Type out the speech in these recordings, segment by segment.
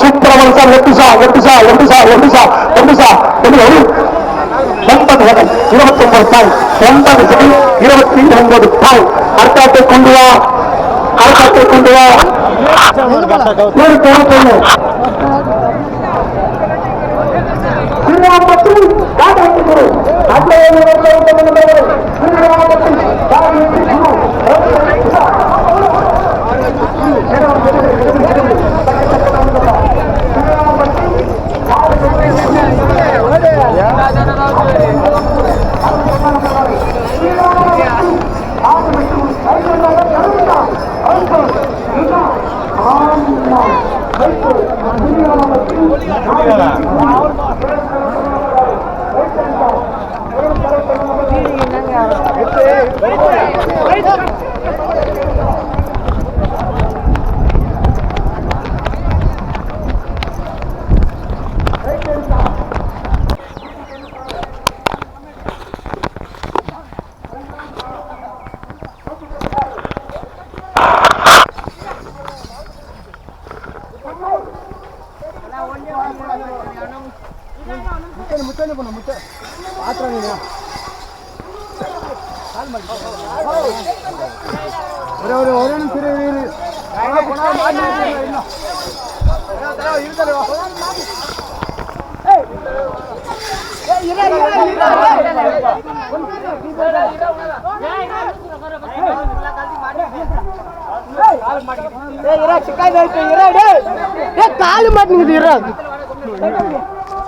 சூப்பரமான sir எட்டு சா எட்டு சா எட்டு சா எட்டு சா எட்டு சா எட்டு ஒரு ஒன்பது வகை இருபத்தி ஒன்பது பாய் ஒன்பது செகண்ட் இருபத்தி ஒன்பது பாய் அர்த்தத்தை கொண்டு வா அர்த்தத்தை கொண்டு வா ஒரு பொண்ணு திருவாபத்தில் காட்டாட்சி குரு திருவாபத்தில் காலு மாட்டேங்குது இரா முத்தனு முத்தனு பண்ண முத்த பாத்திரம் ஒரு ஒரு ஒரு நிமிஷம் இரு காலு மாட்டேங்குது இரா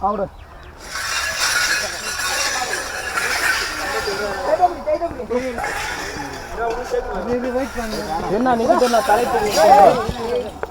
அவரு என்ன நீங்க தலைப்பு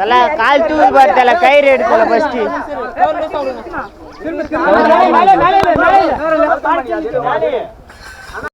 ಅಲ್ಲ ಕಾಲ್ ತೂರ್ ಬರ್ತಲ್ಲ ಕೈ ರೇಡ್ತಲ್ಲ ಫಸ್ಟ್